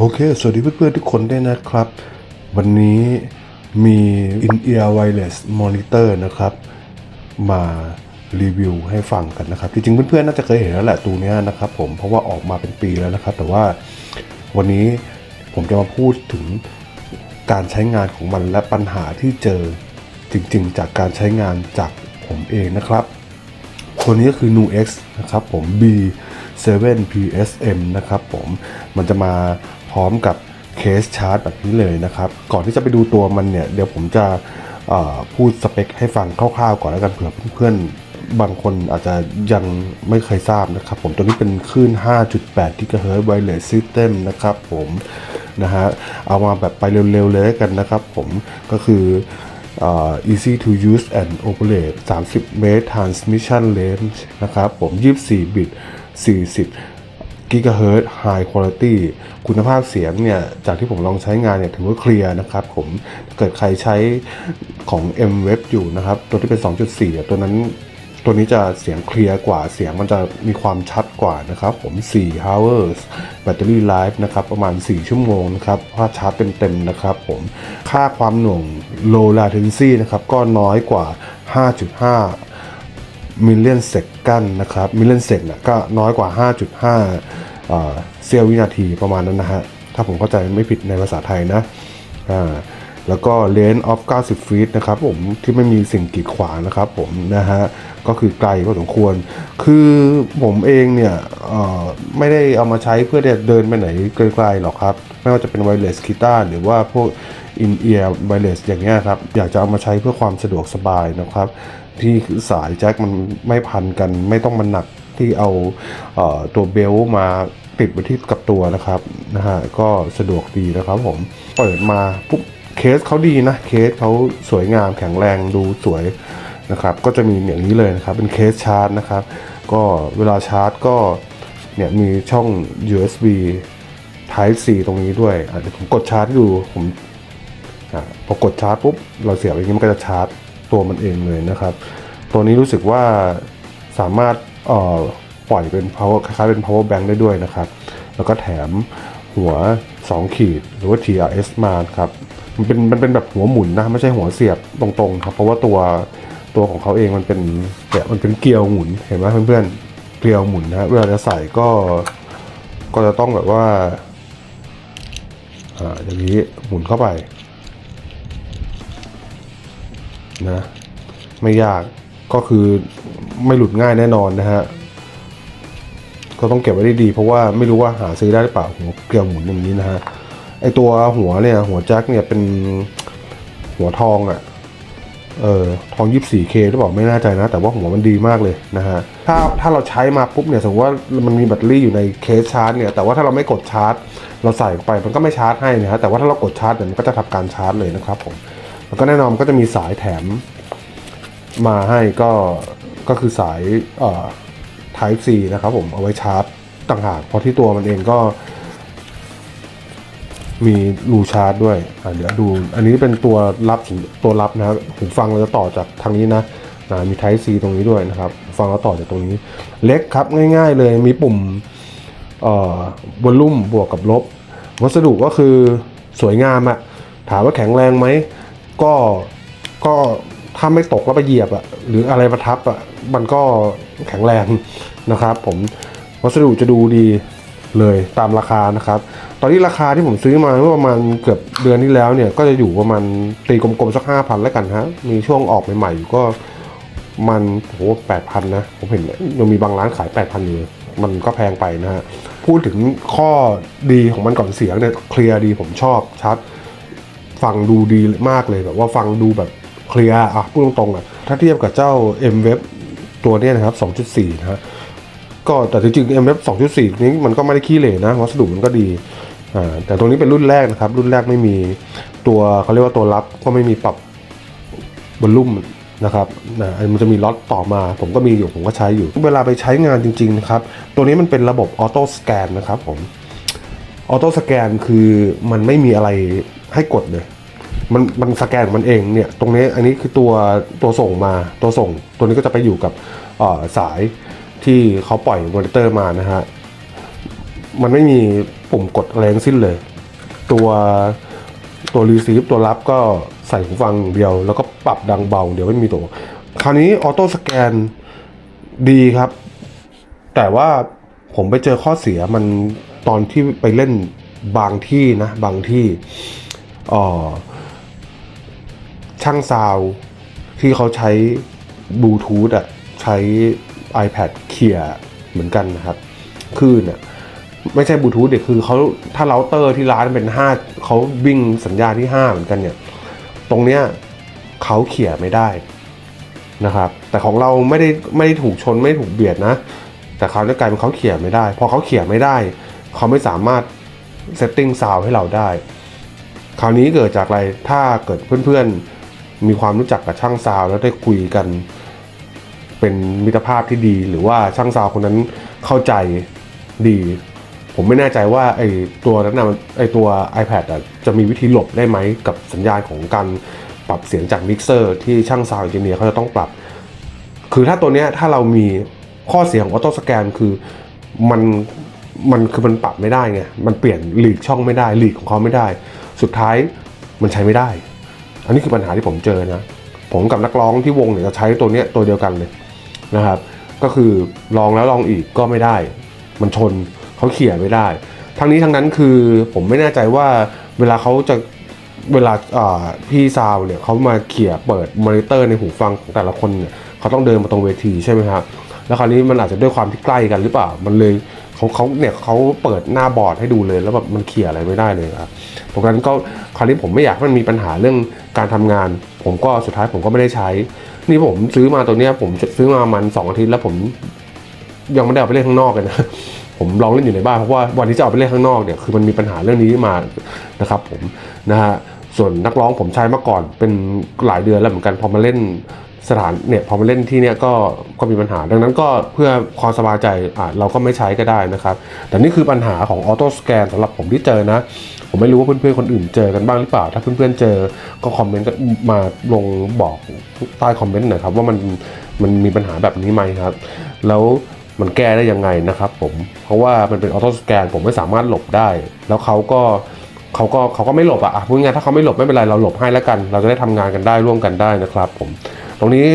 โอเค สวัสดีเพื่อนๆทุกคนด้วยนะครับ วันนี้มี In-Ear Wireless Monitor นะครับ มารีวิวให้ฟังกันนะครับ จริงๆเพื่อนๆน่าจะเคยเห็นแล้วแหละตัวนี้นะครับผม เพราะว่าออกมาเป็นปีแล้วนะครับ แต่ว่าวันนี้ผมจะมาพูดถึงการใช้งานของมันและปัญหาที่เจอจริงๆ จากการใช้งานจากผมเองนะครับ ตัวนี้ก็คือ Nu X นะครับผม B7 PSM นะครับผม มันจะมา ร้อมกับเคสชาร์จแบบนี้เลยนะครับ ก่อนที่จะไปดูตัวมันเนี่ย เดี๋ยวผมจะพูดสเปคให้ฟังคร่าวๆก่อนแล้วกันเผื่อเพื่อนๆ บางคนอาจจะยังไม่เคยทราบนะครับ ผมตัวนี้เป็นคลื่น 5.8 GHz Wireless System นะครับผมนะฮะเอามาแบบไปเร็วๆ เลยแล้กันนะครับผมก็คือ uh, easy to use and operate 30 เมตร transmission range นะครับผม 24 บิต 40 กิกะเฮิรตซ์ high quality คุณภาพเสียงเนี่ย จากที่ผมลองใช้งานเนี่ยถือว่าเคลียร์นะครับผมเกิดใครใช้ของ M Web อยู่นะครับ ตัวที่เป็น 2.4อะตัวนั้นตัวนี้จะเสียงเคลียร์กว่าเสียงมันจะมีความชัดกว่านะครับ ผม 4 hours battery life นะครับ ประมาณ 4 ชั่วโมงนะครับถ้าชาร์จเต็มๆนะครับผมค่าความหน่วง low latency นะครับ ก็น้อยกว่า 5.5มิลเลียนเซกันนะครับมิลเลียนเซกนะก็น้อยกว่า 5.5 เสี้ยววินาทีประมาณนั้นนะฮะ ถ้าผมเข้าใจไม่ผิดในภาษาไทยนะแล้วก็ range of 90 feet นะครับผมที่ไม่มีสิ่งกีดขวางนะครับผมนะฮะก็คือไกลพอสมควร คือผมเองเนี่ยไม่ได้เอามาใช้เพื่อเดินไปไหนไกลๆหรอกครับ ไม่ว่าจะเป็น wireless guitar หรือว่าพวก in ear wireless อย่างเงี้ยครับ อยากจะเอามาใช้เพื่อความสะดวกสบายนะครับ ที่สายแจ็คมันไม่พันกันไม่ต้องมันหนัก ที่เอาเออตัวเบลมาติดไว้ที่กับตัวนะครับนะฮะก็สะดวกดีนะครับผมเปิดมาปุ๊บเคสเขาดีนะเคสเขาสวยงามแข็งแรงดูสวยนะครับ ก็จะมีอย่างนี้เลยนะครับ เป็นเคสชาร์จนะครับ ก็เวลาชาร์จก็เนี่ยมีช่อง USB Type C ตรงนี้ด้วยอะเดี๋ยวผมกดชาร์จดูผมอพอกดชาร์จปุ๊บเราเสียบอย่างนี้มันก็จะชาร์จตัวมันเองเลยนะครับ ตัวนี้รู้สึกว่าสามารถ ปล่อยเป็น power คล้ายๆเป็น power bank ได้ด้วยนะครับ แล้วก็แถมหัว 2 ขีดหรือว่า TRS มาครับ มันเป็นมันเป็นแบบหัวหมุนนะไม่ใช่หัวเสียบตรงๆครับ เพราะว่าตัวตัวของเขาเองมันเป็นเนี่ยมันเป็นเกลียวหมุนเห็นไหมเพื่อนๆเกลียวหมุนนะฮะเวลาจะใส่ก็ก็จะต้องแบบว่าอ่าอย่างนี้หมุนเข้าไปนะไม่ยาก ก็คือไม่หลุดง่ายแน่นอนนะฮะก็ต้องเก็บไว้ด้ดีเพราะว่าไม่รู้ว่าหาซื้อได้หรือเปล่าหัวเกลียวหมุนอย่างนี้นะฮะไอตัวหัวเนี่ยหัวแจ็คเนี่ยเป็นหัวทองอะ่ะเออทอง 24K หรือเปล่าไม่แน่ใจนะ แต่ว่าหัวมันดีมากเลยนะฮะถ้าถ้าเราใช้มาปุ๊บเนี่ยสมมติว่ามันมีแบตเตอรี่อยู่ในเคสชาร์จเนี่ยแต่ว่าถ้าเราไม่กดชาร์จ เราใส่ไปมันก็ไม่ชาร์จให้นะฮะแต่ว่าถ้าเรากดชาร์จเนี่ยมันก็จะทำการชาร์จเลยนะครับผมแล้วก็แน่นอนก็จะมีสายแถม มาให้ก็ก็คือสายเอ่อ Type C นะครับผมเอาไว้ชาร์จต่างหากเพราะที่ตัวมันเองก็ มีรูชาร์จด้วยอะเดี๋ยวดู อันนี้เป็นตัวรับตัวรับนะครับหูฟังเราจะต่อจากทางนี้นะนะมี Type C ตรงนี้ด้วยนะครับ ฟังเราต่อจากตรงนี้ เล็กครับง่าย ๆ เลยมีปุ่มเอ่อวอลลุ่มบวกกับลบ วัสดุก็คือสวยงามอะถามว่าแข็งแรงไหม ก็ก็ ถ้าไม่ตกแล้วไปเหยียบอะหรืออะไรประทับอะมันก็แข็งแรงนะครับ ผมวัสดุจะดูดีเลยตามราคานะครับ ตอนนี้ราคาที่ผมซื้อมาเมื่อประมาณเกือบเดือนที่แล้วเนี่ยก็จะอยู่ประมาณตีกลมๆสักห้าพันแล้วกันฮะมีช่วงออกใหม่ๆอยู่ก็มันโหแปดพันนะ ผมเห็นยังมีบางร้านขายแปดพันอยู่เลยมันก็แพงไปนะฮะพูดถึงข้อดีของมันก่อนเสียงเนี่ยเคลียร์ดีผมชอบชัด ฟังดูดีมากเลยแบบว่าฟังดูแบบ เคลียร์อะพูดตรงๆอะถ้าเทียบกับเจ้า M Web ตัวนี้นะครับ 2.4 นะฮะก็แต่จริงๆ M Web 2.4 นี้มันก็ไม่ได้ขี้เหร่นะ วัสดุมันก็ดีอ่าแต่ตรงนี้เป็นรุ่นแรกนะครับ รุ่นแรกไม่มีตัวเขาเรียกว่าตัวรับก็ไม่มีปรับบอลลุ่มนะครับนะอันมันจะมีล็อตต่อมา ผมก็มีอยู่ ผมก็ใช้อยู่ เวลาไปใช้งานจริงๆนะครับ ตัวนี้มันเป็นระบบออโต้สแกนนะครับผม ออโต้สแกนคือมันไม่มีอะไรให้กดเลย มันมันสแกนของมันเองเนี่ยตรงนี้อันนี้คือตัวตัวส่งมาตัวส่ง ตัวนี้ก็จะไปอยู่กับสายที่เขาปล่อยมอนิเตอร์มานะฮะมันไม่มีปุ่มกดอะไรทั้งสิ้นเลย ตัวตัว receive ตัวรับก็ใส่หูฟังเดียว แล้วก็ปรับดังเบาเดี๋ยวไม่มีตัว คราวนี้ออโต้สแกนดีครับ แต่ว่าผมไปเจอข้อเสียมันตอนที่ไปเล่นบางที่นะ บางที่อ่อ ช่างซาวที่เขาใช้บลูทูธอะใช้ iPad เคลียร์เหมือนกันนะครับคลื่นอะไม่ใช่บลูทูธเด็กคือเขาถ้าเราเตอร์ที่ร้านเป็น5เขาวิ่งสัญญาณที่ 5 เหมือนกันเนี่ย ตรงเนี้ยเขาเขี่ยไม่ได้นะครับ แต่ของเราไม่ได้ไม่ได้ถูกชนไม่ไถูกเบียดนะ แต่เขาจะกลายเป็นเขาเขี่ยไม่ได้ พอเขาเขี่ยไม่ได้ เขาไม่สามารถเซตติ้งซาวให้เราได้ คราวนี้เกิดจากอะไรถ้าเกิดเพื่อนๆ มีความรู้จักกับช่างซาวแล้วได้คุยกัน เป็นมิตรภาพที่ดี หรือว่าช่างซาวคนนั้นเข้าใจดี ผมไม่แน่ใจว่าไอ้ตัวนั้นนะไอ้ตัว iPad อะจะมีวิธีหลบได้ไหมกับสัญญาณของการปรับเสียงจากมิกเซอร์ที่ช่างซาวด์เอนจิเนียร์เขาจะต้องปรับ คือถ้าตัวเนี้ยถ้าเรามีข้อเสียของออโต้สแกนคือมันมันคือมันปรับไม่ได้ไง มันเปลี่ยนหลีกช่องไม่ได้หลีกของเขาไม่ได้ สุดท้ายมันใช้ไม่ได้ อันนี้คือปัญหาที่ผมเจอนะ ผมกับนักร้องที่วงเนี่ยจะใช้ตัวเนี้ยตัวเดียวกันเลยนะครับ ก็คือลองแล้วลองอีกก็ไม่ได้ มันชนเขาเขี่ยไม่ได้ ทั้งนี้ทั้งนั้นคือผมไม่แน่ใจว่าเวลาเขาจะเวลาอ่าพี่ซาวเนี่ยเขามาเขี่ยเปิดมอนิเตอร์ในหูฟังของแต่ละคนเนี่ยเขาต้องเดินมาตรงเวทีใช่ไหมครับแล้วคราวนี้มันอาจจะด้วยความที่ใกล้กันหรือเปล่า มันเลย เขาเขาเนี่ยเขาเปิดหน้าบอร์ดให้ดูเลยแล้วแบบมันเขี่ยอะไรไม่ได้เลยครับตรงนั้นก็คราวนี้ผมไม่อยากให้มันมีปัญหาเรื่องการทำงาน ผมก็สุดท้ายผมก็ไม่ได้ใช้ นี่ผมซื้อมาตัวเนี้ยผมซื้อมามันสองอาทิตย์แล้วผมยังไม่ได้เอาไปเล่นข้างนอกเลยนะผมลองเล่นอยู่ในบ้านเพราะว่าวันที่จะเอาไปเล่นข้างนอกเนี่ยคือมันมีปัญหาเรื่องนี้มานะครับผมนะฮะส่วนนักร้องผมใช้มาก่อนเป็นหลายเดือนแล้วเหมือนกันพอมาเล่น สถานเนี่ยพอมาเล่นที่เนี่ยก็ก็มีปัญหา ดังนั้นก็เพื่อความสบายใจอะเราก็ไม่ใช้ก็ได้นะครับ แต่นี่คือปัญหาของออโต้สแกนสำหรับผมที่เจอนะ ผมไม่รู้ว่าเพื่อนๆคนอื่นเจอกันบ้างหรือเปล่า ถ้าเพื่อนๆเจอก็คอมเมนต์มาลงบอกใต้คอมเมนต์หน่อยครับ ว่ามันมันมีปัญหาแบบนี้ไหมครับ แล้วมันแก้ได้ยังไงนะครับผมเพราะว่ามันเป็นออโต้สแกนผมไม่สามารถหลบได้ แล้วเขาก็เขาก็เขาก็ไม่หลบอะอะพูดง่ายถ้าเขาไม่หลบไม่เป็นไรเราหลบให้แล้วกัน เราจะได้ทำงานกันได้ร่วมกันได้นะครับผม ตรงนี้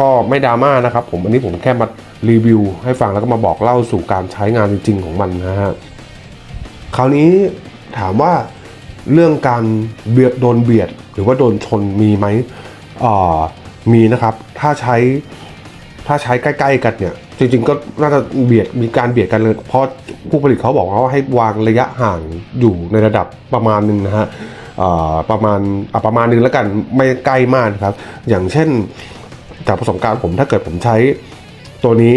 ก็ไม่ดราม่านะครับผมอันนี้ผมแค่มารีวิว ให้ฟังแล้วก็มาบอกเล่าสู่การใช้งานจริง ๆ ของมันนะฮะคราวนี้ถามว่าเรื่องการเบียดโดนเบียด หรือว่าโดนชนมีไหมอ่อมีนะครับถ้าใช้ถ้าใช้ใกล้ ๆ กันเนี่ย จริง ๆ ก็น่าจะเบียดมีการเบียดกันเลยเพราะผู้ผลิตเขาบอกว่าให้วางระยะห่างอยู่ในระดับประมาณหนึ่งนะฮะ ประมาณอะประมาณนึงแล้วกันไม่ใกล้มากครับ อย่างเช่นจากประสบการณ์ผมถ้าเกิดผมใช้ตัวนี้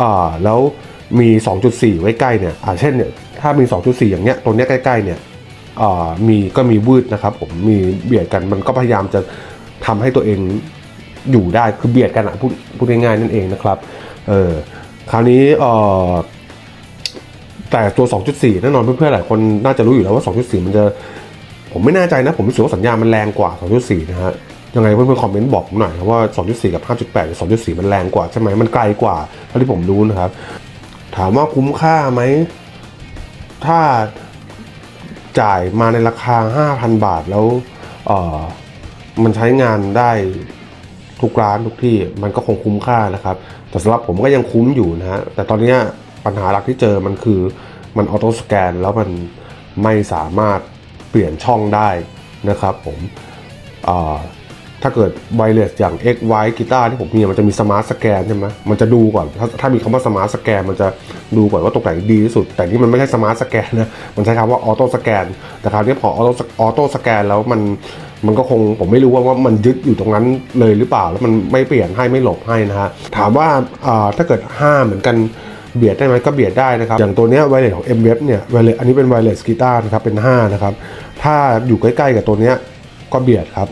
อ่าแล้วมี 2.4 ไว้ใกล้เนี่ยอ่าเช่นเนี่ยถ้ามี 2.4 อย่างเนี้ยตัวเนี้ยใกล้ๆเนี่ยอ่ามีก็มีวืดนะครับ ผมมีเบียดกันมันก็พยายามจะทำให้ตัวเองอยู่ได้คือเบียดกันอะพูดพูดง่ายๆนั่นเองนะครับเออคราวนี้เอ่อแต่ตัว 2.4 แน่นอนเพื่อนๆหลายคนน่าจะรู้อยู่แล้วว่า 2.4 มันจะ ผมไม่แน่ใจนะ ผมรู้สึกว่าสัญญาณมันแรงกว่า 2.4 นะฮะ ยังไงเพื่อนๆคอมเมนต์บอกผมหน่อยครับว่า 2.4 กับ 5.8หรือ2.4 มันแรงกว่าใช่ไหมมันไกลกว่าเท่าที่ผมรู้นะครับ ถามว่าคุ้มค่าไหม ถ้าจ่ายมาในราคา 5,000 บาทแล้วเออมันใช้งานได้ทุกร้านทุกที่มันก็คงคุ้มค่านะครับ แต่สำหรับผมก็ยังคุ้มอยู่นะฮะ แต่ตอนเนี้ยปัญหาหลักที่เจอมันคือมันออโต้สแกนแล้วมันไม่สามารถ เปลี่ยนช่องได้นะครับผมถ้าเกิดไวเลสอย่าง X Y กีตาร์ที่ผมมีมันจะมีสมาร์ทสแกนใช่ไหมมันจะดูก่อน ถ้าถ้ามีคำว่าสมาร์ทสแกนมันจะดูก่อนว่าตรงไหนดีที่สุด แต่นี่มันไม่ใช่สมาร์ทสแกนนะมันใช้คำว่าออโต้สแกนแต่คราวนี้พอออโต้ออโต้สแกนแล้วมันมันก็คงผมไม่รู้ว่าว่ามันยึดอยู่ตรงนั้นเลยหรือเปล่า แล้วมันไม่เปลี่ยนให้ไม่หลบให้นะฮะถามว่าอ่าถ้าเกิด5เหมือนกัน เบียดได้ไหมก็เบียดได้นะครับ อย่างตัวเนี้ยไวเลสของ M w e b เนี่ยไวเลสอันนี้เป็นไวเลสกีตาร์นะครับเป็น 5 นะครับ ถ้าอยู่ใกล้ๆกับตัวเนี้ยก็เบียดครับ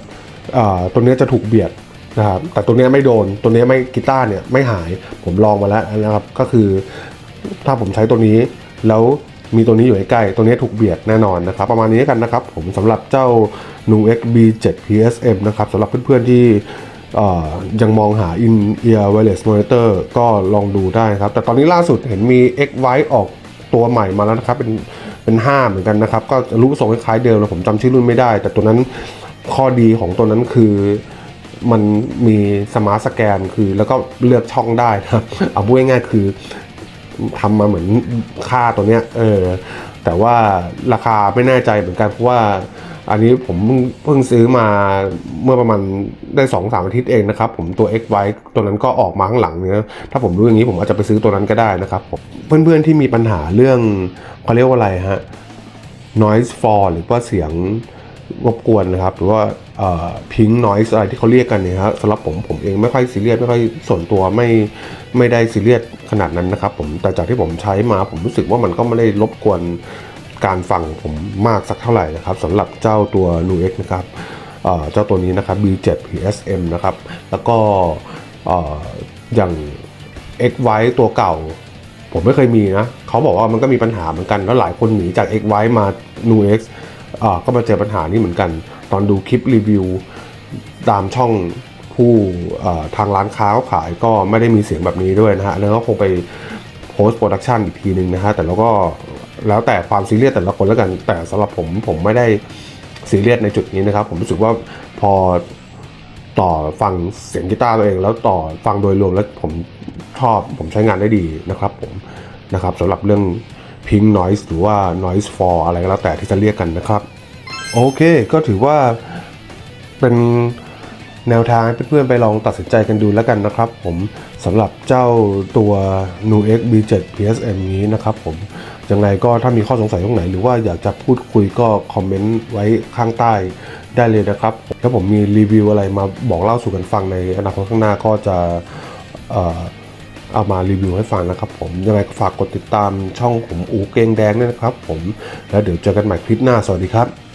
ตัวเนี้ยจะถูกเบียดนะครับแต่ตัวเนี้ยไม่โดนตัวเนี้ยไม่กีตาร์เนี่ยไม่หายผมลองมาแล้วนะครับก็คือถ้าผมใช้ตัวนี้แล้วมีตัวนี้อยู่ใกล้ๆตัวนี้ถูกเบียดแน่นอนนะครับ ประมาณนี้กันนะครับ ผมสำหรับเจ้า Nu X B7 PSM นะครับสำหรับเพื่อนๆที่ ยังมองหา In Ear Wireless Monitor ก็ลองดูได้ครับ แต่ตอนนี้ล่าสุดเห็นมี X y ออกตัวใหม่มาแล้วนะครับ เป็นเป็นห้าเหมือนกันนะครับ ก็รูปทรงคล้ายเดิมแล้วผมจำชื่อรุ่นไม่ได้ แต่ตัวนั้นข้อดีของตัวนั้นคือมันมีสมาร์ทสแกนคือแล้วก็เลือกช่องได้นะครับเอาพูดง่ายๆคือทำมาเหมือนค่าตัวเนี้ยเออแต่ว่าราคาไม่แน่ใจเหมือนกันเพราะว่า อันนี้ผมเพิ่งซื้อมาเมื่อประมาณได้สองสามอาทิตย์เองนะครับ ผมตัว X ไว้ตัวนั้นก็ออกมาข้างหลังเนื้อถ้าผมรู้อย่างนี้ผมอาจจะไปซื้อตัวนั้นก็ได้นะครับเพื่อนๆที่มีปัญหาเรื่องเขาเรียกว่าอะไรฮะ noise fall หรือว่าเสียงรบกวนนะครับ หรือว่าพิง noise อะไรที่เขาเรียกกันเนี่ยครับสำหรับผมผมเองไม่ค่อยซีเรียสไม่ค่อยส่วนตัวไม่ไม่ได้ซีเรียสขนาดนั้นนะครับผมแต่จากที่ผมใช้มาผมรู้สึกว่ามันก็ไม่ได้รบกวน การฟังผมมากสักเท่าไหร่นะครับสำหรับเจ้าตัว Nu X นะครับเจ้าตัวนี้นะครับ B7 PSM นะครับ แล้วก็อย่าง X ไว้ตัวเก่า ผมไม่เคยมีนะเขาบอกว่ามันก็มีปัญหาเหมือนกัน แล้วหลายคนหนีจาก X ไว้มา Nu X ก็มาเจอปัญหานี้เหมือนกัน ตอนดูคลิปรีวิวตามช่องผู้ทางร้านค้าเขาขายก็ไม่ได้มีเสียงแบบนี้ด้วยนะฮะแล้วก็คงไปโพสต์โปรดักชันอีกทีหนึ่งนะฮะ แต่เราก็ แล้วแต่ความซีเรียสแต่ละคนแล้วกัน แต่สำหรับผมผมไม่ได้ซีเรียสในจุดนี้นะครับ ผมรู้สึกว่าพอต่อฟังเสียงกีตาร์ตัวเอง แล้วต่อฟังโดยรวมแล้วผมชอบผมใช้งานได้ดีนะครับผมนะครับสำหรับเรื่อง pink noise หรือว่า noise fall อะไรก็แล้วแต่ที่จะเรียกกันนะครับ โอเคก็ถือว่าเป็น แนวทางให้เพื่อนๆไปลองตัดสินใจกันดูแล้วกันนะครับ ผมสำหรับเจ้าตัว Nu X B7 PSM นี้นะครับผมยังไงก็ถ้ามีข้อสงสัยตรงไหน หรือว่าอยากจะพูดคุยก็คอมเมนต์ไว้ข้างใต้ได้เลยนะครับถ้าผมมีรีวิวอะไรมาบอกเล่าสู่กันฟังในอนาคตข้างหน้าก็จะเอามารีวิวให้ฟังนะครับผมยังไงฝากกดติดตามช่องผมอูเกงแดงด้วยนะครับผมแล้วเดี๋ยวเจอกันใหม่คลิปหน้าสวัสดีครับ